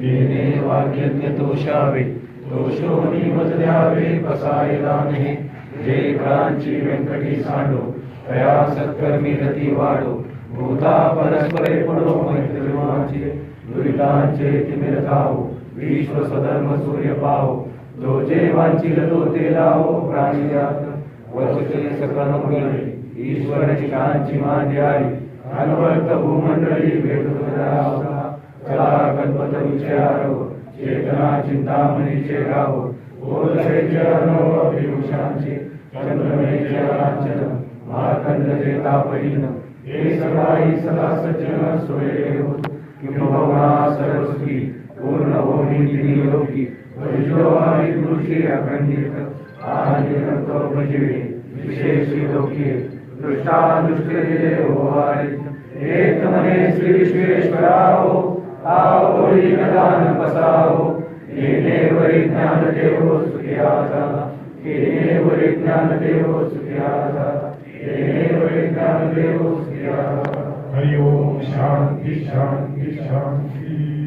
येणे वाक्यज्ञ दोषावे दोषोनी मज द्यावे कसायला नाही जे कांची व्यंकटी सांडो कया सत्कर्मी रती वाढो भूता परस्परे पडो मैत्रिमाचे दुरितांचे तिमिर जाओ विश्व सधर्म सूर्य पाहो जो जे वांचिल तो ते लावो प्राणी वसुचे सकल मंगळे ईश्वराची कांची द्यावी अनवर्त भूमंडळी भेटतो रावता विचारो चेतना, चिंतामणि चिंतामणीचे गाव बोलचे अनुभव अभिभूषांचे चंद्रमेचे लांछन मार्कंड देता पहिन हे सदाई सदा सज्जन सोये होत किंबहुना सर्वसुखी पूर्ण होमी तिनी लोकी भजो हरी दृष्टी अखंडित आणि करतो भजवे विशेषी लोकी। दृष्टादृष्टी हो हरी एक मने श्री विश्वेश्वराहो आवडी दान बसावो येणे वरी ज्ञान देवो सुखियाचा येणे वरी ज्ञान देवो सुखियाचा येणे वरी ज्ञान देवो सुखियाचा हरि ओम शांति शांति शांति